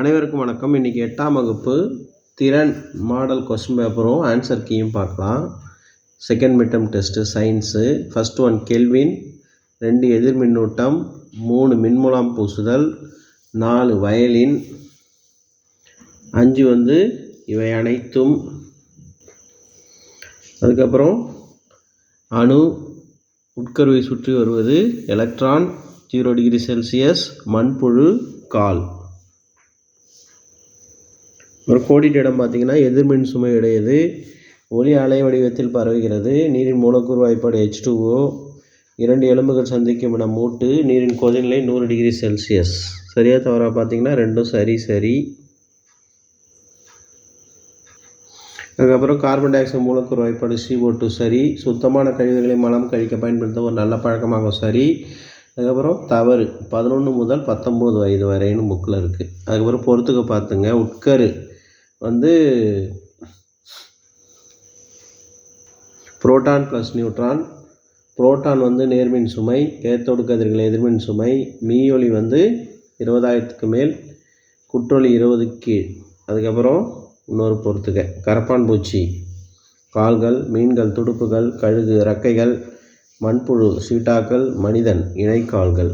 அனைவருக்கும் வணக்கம். இன்றைக்கி எட்டாம் வகுப்பு. திறன் மாடல் கொஸ்டின் பேப்பரும் ஆன்சர் கீயும் பார்க்கலாம். Second midterm test science first one kelvin ரெண்டு எதிர் மின்னூட்டம் மூணு மின்முலாம் பூசுதல் நாலு வயலின் அஞ்சு வந்து இவை அனைத்தும். அதுக்கப்புறம் அணு உட்கருவை சுற்றி வருவது எலக்ட்ரான் ஜீரோ டிகிரி செல்சியஸ் மண்புழு கால். ஒரு கோடிட்ட இடம் பார்த்தீங்கன்னா எதிர்மின் சுமை உடையது. ஒளி அலை வடிவத்தில் பரவுகிறது. நீரின் மூலக்கூறு வாய்ப்பாடு ஹெச் டூஓ இரண்டு எலும்புகள் சந்திக்கும் இடம் மூட்டு. நீரின் கொதிநிலை நூறு டிகிரி செல்சியஸ். சரியாக தவறாக பார்த்தீங்கன்னா ரெண்டும் சரி சரி. அதுக்கப்புறம் கார்பன் டை ஆக்சைடு மூலக்கூறு வாய்ப்பாடு சிஓ டூ சரி. சுத்தமான கழிவுகளை மலம் கழிக்க பயன்படுத்த ஒரு நல்ல பழக்கமாகும். சரி. அதுக்கப்புறம் தவறு. பதினொன்று முதல் பத்தொம்போது வயது வரைன்னு புக்கில் இருக்குது அதுக்கப்புறம் பொறுத்துக்க பார்த்துங்க. உட்கரு. வந்து புரோட்டான் ப்ளஸ் நியூட்ரான் புரோட்டான் வந்து நேர்மின் சுமை கேத்தோடு கதிர்கள் எதிர்மின் சுமை மீயொலி வந்து இருபதாயிரத்துக்கு மேல் குற்றொலி இருபது கீழ். அதுக்கப்புறம் இன்னொரு பொறுத்துக்க கரப்பான் பூச்சி கால்கள் மீன்கள் துடுப்புகள் கழுகு ரக்கைகள் மண்புழு சீட்டாக்கள் மனிதன் இணைக்கால்கள்.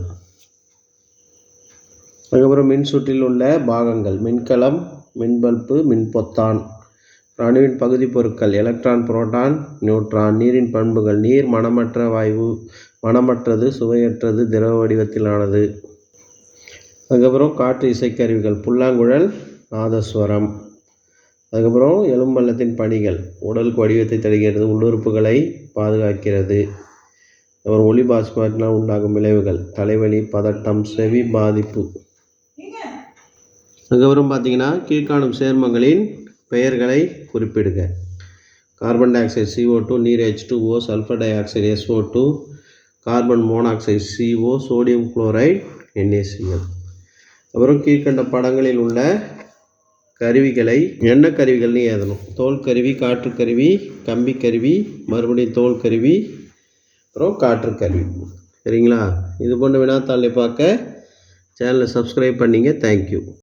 அதுக்கப்புறம் மின்சுற்றில் உள்ள பாகங்கள் மின்கலம் மின்பல்பு மின்பொத்தான். அணுவின் பகுதி பொருட்கள் எலக்ட்ரான் புரோட்டான் நியூட்ரான். நீரின் பண்புகள் நீர் மணமற்ற வாயு மணமற்றது சுவையற்றது திரவ வடிவத்திலானது. அதுக்கப்புறம் காற்று இசைக்கருவிகள் புல்லாங்குழல் நாதஸ்வரம். அதுக்கப்புறம் எலும்பல்லத்தின் பணிகள் உடலுக்கு வடிவத்தை தருகிறது உள்ளுறுப்புகளை பாதுகாக்கிறது. அப்புறம் ஒளி பாஸ்மாட்டினால் உண்டாகும் விளைவுகள் தலைவலி பதட்டம் செவி பாதிப்பு. அதுக்கப்புறம் பார்த்தீங்கன்னா கீழ்காணும் சேர்மங்களின் பெயர்களை குறிப்பிடுக. Carbon dioxide CO two நீர் H two O sulphur dioxide SO two carbon monoxide CO sodium chloride NACM அப்புறம் கீழ்கண்ட படங்களில் உள்ள கருவிகளை என்ன கருவிகள்னு எழுதணும் தோல் கருவி காற்று கருவி கம்பி கருவி மறுபடியும் தோல் கருவி அப்புறம் காற்று கருவி. சரிங்களா? இது போன்ற வினாத்தாளை பார்க்க சேனலை சப்ஸ்கிரைப் பண்ணிங்க. தேங்க்யூ